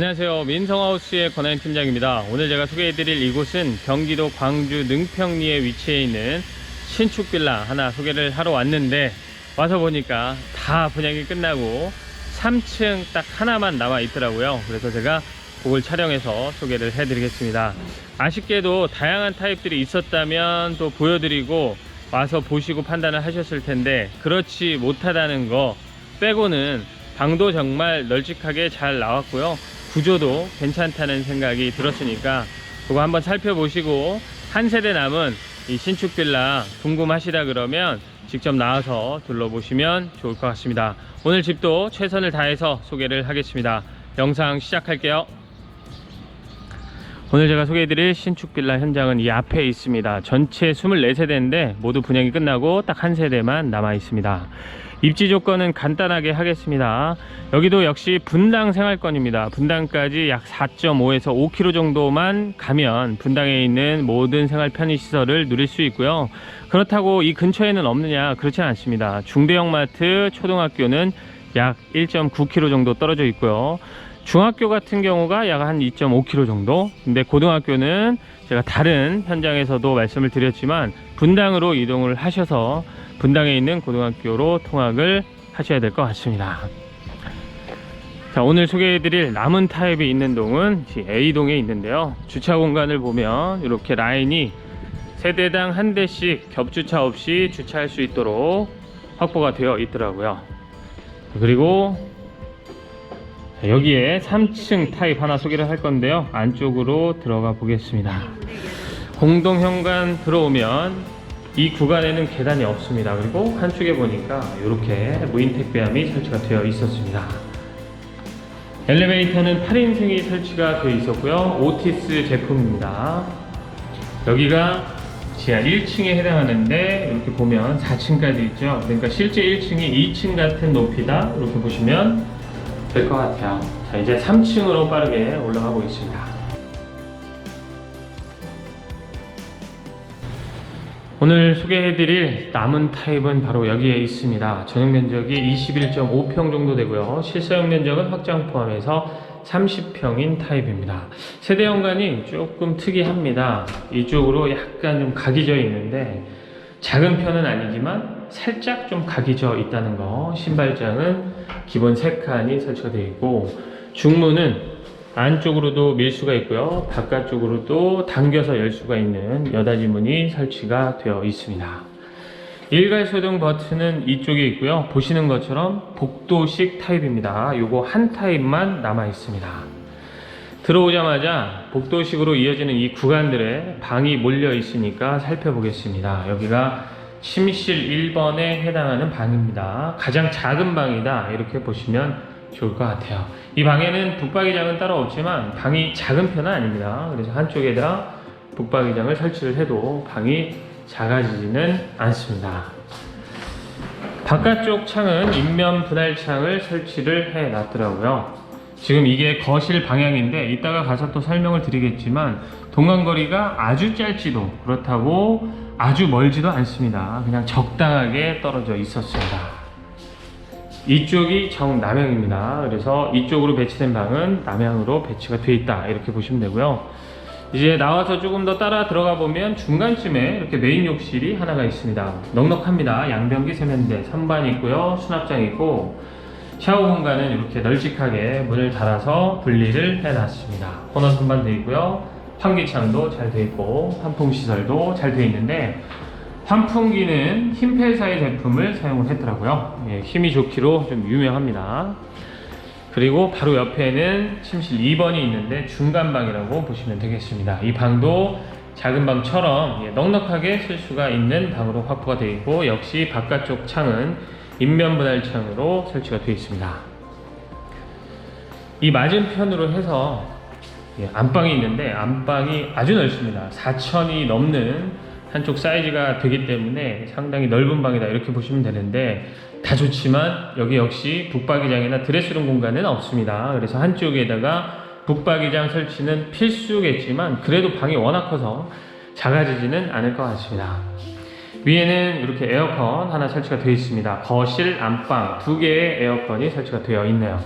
안녕하세요. 민성하우스의 권한 팀장입니다. 오늘 제가 소개해드릴 이곳은 경기도 광주 능평리에 위치해 있는 신축 빌라 하나 소개를 하러 왔는데 와서 보니까 다 분양이 끝나고 3층 딱 하나만 남아 있더라고요. 그래서 제가 그걸 촬영해서 소개를 해드리겠습니다. 아쉽게도 다양한 타입들이 있었다면 또 보여드리고 와서 보시고 판단을 하셨을 텐데 그렇지 못하다는 거 빼고는 방도 정말 널찍하게 잘 나왔고요. 구조도 괜찮다는 생각이 들었으니까 그거 한번 살펴보시고 한 세대 남은 이 신축 빌라 궁금하시다 그러면 직접 나와서 둘러보시면 좋을 것 같습니다. 오늘 집도 최선을 다해서 소개를 하겠습니다. 영상 시작할게요. 오늘 제가 소개해드릴 신축 빌라 현장은 이 앞에 있습니다. 전체 24세대인데 모두 분양이 끝나고 딱 한 세대만 남아 있습니다. 입지 조건은 간단하게 하겠습니다. 여기도 역시 분당 생활권입니다. 분당까지 약 4.5에서 5km 정도만 가면 분당에 있는 모든 생활 편의시설을 누릴 수 있고요. 그렇다고 이 근처에는 없느냐? 그렇지 않습니다. 중대형 마트, 초등학교는 약 1.9km 정도 떨어져 있고요. 중학교 같은 경우가 약 한 2.5km 정도. 근데 고등학교는 제가 다른 현장에서도 말씀을 드렸지만 분당으로 이동을 하셔서 분당에 있는 고등학교로 통학을 하셔야 될 것 같습니다. 자, 오늘 소개해드릴 남은 타입이 있는 동은 A동에 있는데요. 주차 공간을 보면 이렇게 라인이 세대당 한 대씩 겹주차 없이 주차할 수 있도록 확보가 되어 있더라고요. 그리고 자, 여기에 3층 타입 하나 소개를 할 건데요. 안쪽으로 들어가 보겠습니다. 공동 현관 들어오면 이 구간에는 계단이 없습니다. 그리고 한쪽에 보니까 이렇게 무인 택배함이 설치가 되어 있었습니다. 엘리베이터는 8인승이 설치가 되어 있었고요. 오티스 제품입니다. 여기가 지하 1층에 해당하는데 이렇게 보면 4층까지 있죠. 그러니까 실제 1층이 2층 같은 높이다. 이렇게 보시면 될 것 같아요. 자, 이제 3층으로 빠르게 올라가 보겠습니다. 오늘 소개해드릴 남은 타입은 바로 여기에 있습니다. 전용 면적이 21.5평 정도 되고요. 실사용 면적은 확장 포함해서 30평인 타입입니다. 세대 연간이 조금 특이합니다. 이쪽으로 약간 좀 각이 져 있는데 작은 편은 아니지만 살짝 좀 각이 져 있다는 거. 신발장은 기본 3칸이 설치가 되어 있고 중문은 안쪽으로도 밀 수가 있고요. 바깥쪽으로도 당겨서 열 수가 있는 여닫이 문이 설치가 되어 있습니다. 일괄 소등 버튼은 이쪽에 있고요. 보시는 것처럼 복도식 타입입니다. 요거 한 타입만 남아 있습니다. 들어오자마자 복도식으로 이어지는 이 구간들에 방이 몰려 있으니까 살펴보겠습니다. 여기가 침실 1번에 해당하는 방입니다. 가장 작은 방이다. 이렇게 보시면 좋을 것 같아요. 이 방에는 북박이장은 따로 없지만 방이 작은 편은 아닙니다. 그래서 한쪽에다 북박이장을 설치를 해도 방이 작아지지는 않습니다. 바깥쪽 창은 인면 분할창을 설치를 해 놨더라고요. 지금 이게 거실 방향인데 이따가 가서 또 설명을 드리겠지만 동간거리가 아주 짧지도 그렇다고 아주 멀지도 않습니다. 그냥 적당하게 떨어져 있었습니다. 이쪽이 정 남향입니다. 그래서 이쪽으로 배치된 방은 남향으로 배치가 되어 있다. 이렇게 보시면 되고요. 이제 나와서 조금 더 따라 들어가 보면 중간쯤에 이렇게 메인 욕실이 하나가 있습니다. 넉넉합니다. 양변기 세면대, 선반 있고요. 수납장 있고 샤워 공간은 이렇게 널찍하게 문을 달아서 분리를 해놨습니다. 코너 선반 되어 있고요. 환기창도 잘 되어 있고 환풍 시설도 잘 되어 있는데 환풍기는 힘폐사의 제품을 사용을 했더라고요. 예, 힘이 좋기로 좀 유명합니다. 그리고 바로 옆에는 침실 2번이 있는데 중간방이라고 보시면 되겠습니다. 이 방도 작은 방처럼 예, 넉넉하게 쓸 수가 있는 방으로 확보가 되어 있고 역시 바깥쪽 창은 인면 분할 창으로 설치가 되어 있습니다. 이 맞은편으로 해서 예, 안방이 있는데 안방이 아주 넓습니다. 4천이 넘는 한쪽 사이즈가 되기 때문에 상당히 넓은 방이다 이렇게 보시면 되는데 다 좋지만 여기 역시 북박이장이나 드레스룸 공간은 없습니다. 그래서 한쪽에다가 북박이장 설치는 필수겠지만 그래도 방이 워낙 커서 작아지지는 않을 것 같습니다. 위에는 이렇게 에어컨 하나 설치가 되어 있습니다. 거실, 안방 두 개의 에어컨이 설치가 되어 있네요.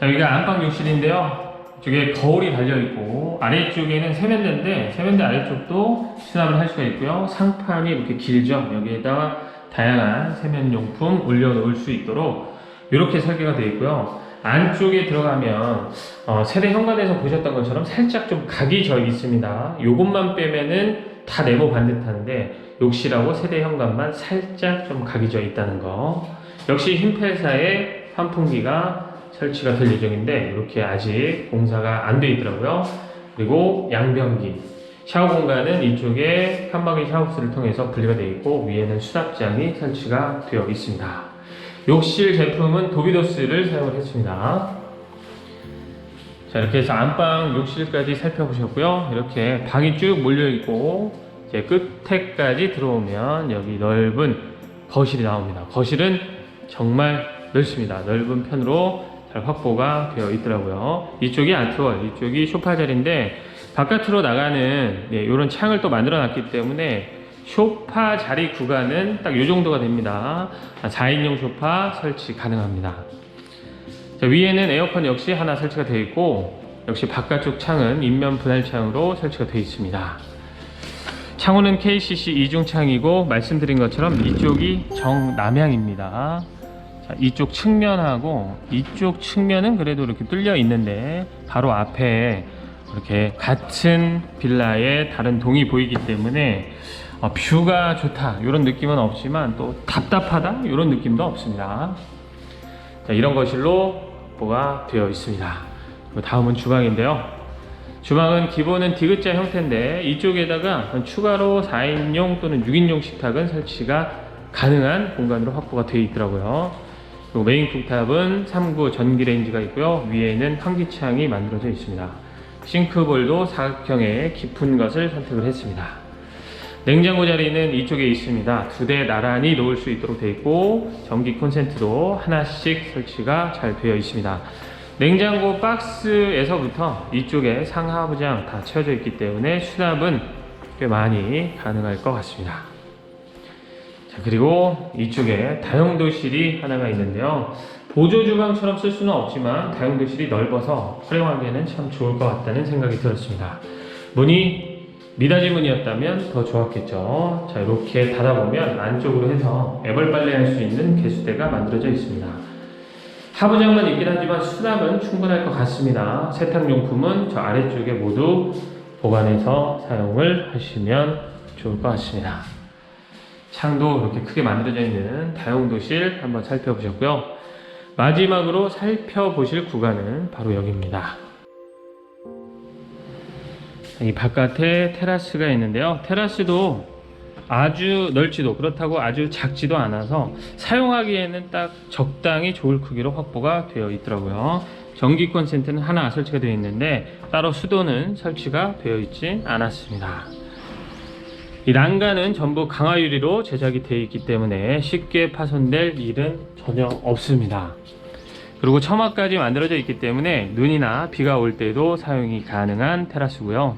자, 여기가 안방 욕실인데요. 이쪽에 거울이 달려 있고 아래쪽에는 세면대인데 세면대 아래쪽도 수납을 할 수가 있고요. 상판이 이렇게 길죠. 여기에다가 다양한 세면용품 올려놓을 수 있도록 이렇게 설계가 되어 있고요. 안쪽에 들어가면 어, 세대 현관에서 보셨던 것처럼 살짝 좀 각이 져 있습니다. 요것만 빼면은 다 네모 반듯한데 욕실하고 세대 현관만 살짝 좀 각이 져 있다는 거. 역시 흰펠사의 환풍기가 설치가 될 예정인데 이렇게 아직 공사가 안 돼 있더라고요. 그리고 양변기 샤워 공간은 이쪽에 칸막이 샤워부스를 통해서 분리가 되어 있고 위에는 수납장이 설치가 되어 있습니다. 욕실 제품은 도비도스를 사용을 했습니다. 자 이렇게 해서 안방 욕실까지 살펴보셨고요. 이렇게 방이 쭉 몰려 있고 이제 끝에까지 들어오면 여기 넓은 거실이 나옵니다. 거실은 정말 넓습니다. 넓은 편으로 잘 확보가 되어 있더라고요. 이쪽이 아트월, 이쪽이 소파 자리인데 바깥으로 나가는 이런 창을 또 만들어 놨기 때문에 소파 자리 구간은 딱 이 정도가 됩니다. 4인용 소파 설치 가능합니다. 자, 위에는 에어컨 역시 하나 설치가 되어 있고 역시 바깥쪽 창은 인면 분할 창으로 설치가 되어 있습니다. 창호는 KCC 이중창이고 말씀드린 것처럼 이쪽이 정남향입니다. 자, 이쪽 측면하고 이쪽 측면은 그래도 이렇게 뚫려 있는데 바로 앞에 이렇게 같은 빌라의 다른 동이 보이기 때문에 어, 뷰가 좋다 이런 느낌은 없지만 또 답답하다 이런 느낌도 없습니다. 자, 이런 거실로 뭐가 되어 있습니다. 그리고 다음은 주방인데요. 주방은 기본은 디귿자 형태인데 이쪽에다가 추가로 4인용 또는 6인용 식탁은 설치가 가능한 공간으로 확보가 되어 있더라고요. 그리고 메인 쿡탑은 3구 전기레인지가 있고요. 위에는 환기창이 만들어져 있습니다. 싱크볼도 사각형의 깊은 것을 선택을 했습니다. 냉장고 자리는 이쪽에 있습니다. 두 대 나란히 놓을 수 있도록 되어 있고 전기 콘센트도 하나씩 설치가 잘 되어 있습니다. 냉장고 박스에서부터 이쪽에 상하부장 다 채워져 있기 때문에 수납은 꽤 많이 가능할 것 같습니다. 자, 그리고 이쪽에 다용도실이 하나가 있는데요. 보조 주방처럼 쓸 수는 없지만 다용도실이 넓어서 활용하기에는 참 좋을 것 같다는 생각이 들었습니다. 문이 미닫이 문이었다면 더 좋았겠죠. 자, 이렇게 닫아보면 안쪽으로 해서 애벌 빨래할 수 있는 개수대가 만들어져 있습니다. 하부장만 있긴 하지만 수납은 충분할 것 같습니다. 세탁용품은 저 아래쪽에 모두 보관해서 사용을 하시면 좋을 것 같습니다. 창도 이렇게 크게 만들어져 있는 다용도실 한번 살펴보셨고요. 마지막으로 살펴보실 구간은 바로 여기입니다. 이 바깥에 테라스가 있는데요. 테라스도 아주 넓지도 그렇다고 아주 작지도 않아서 사용하기에는 딱 적당히 좋을 크기로 확보가 되어 있더라고요. 전기 콘센트는 하나 설치가 되어 있는데 따로 수도는 설치가 되어 있지 않았습니다. 이 난간은 전부 강화 유리로 제작이 되어 있기 때문에 쉽게 파손될 일은 전혀 없습니다. 그리고 처마까지 만들어져 있기 때문에 눈이나 비가 올 때도 사용이 가능한 테라스고요.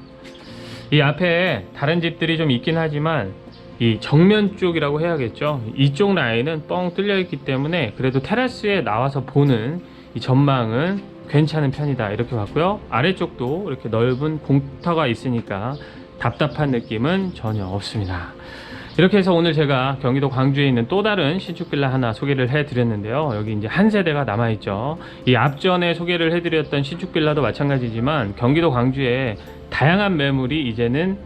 이 앞에 다른 집들이 좀 있긴 하지만 이 정면 쪽이라고 해야겠죠. 이쪽 라인은 뻥 뚫려 있기 때문에 그래도 테라스에 나와서 보는 이 전망은 괜찮은 편이다 이렇게 봤고요. 아래쪽도 이렇게 넓은 공터가 있으니까 답답한 느낌은 전혀 없습니다. 이렇게 해서 오늘 제가 경기도 광주에 있는 또 다른 신축 빌라 하나 소개를 해 드렸는데요. 여기 이제 한 세대가 남아 있죠. 이 앞전에 소개를 해 드렸던 신축 빌라도 마찬가지지만 경기도 광주에 다양한 매물이 이제는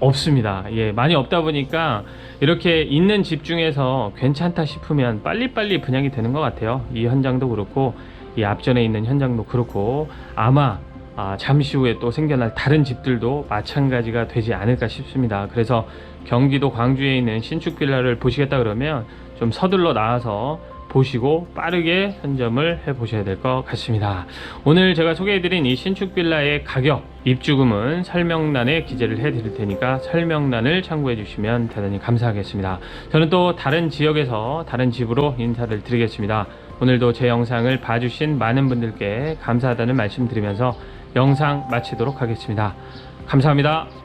없습니다. 예, 많이 없다 보니까 이렇게 있는 집 중에서 괜찮다 싶으면 빨리빨리 분양이 되는 것 같아요. 이 현장도 그렇고 이 앞전에 있는 현장도 그렇고 아마 아, 잠시 후에 또 생겨날 다른 집들도 마찬가지가 되지 않을까 싶습니다. 그래서 경기도 광주에 있는 신축 빌라를 보시겠다 그러면 좀 서둘러 나와서 보시고 빠르게 선점을 해 보셔야 될 것 같습니다. 오늘 제가 소개해드린 이 신축 빌라의 가격, 입주금은 설명란에 기재를 해 드릴 테니까 설명란을 참고해 주시면 대단히 감사하겠습니다. 저는 또 다른 지역에서 다른 집으로 인사를 드리겠습니다. 오늘도 제 영상을 봐주신 많은 분들께 감사하다는 말씀 드리면서 영상 마치도록 하겠습니다. 감사합니다.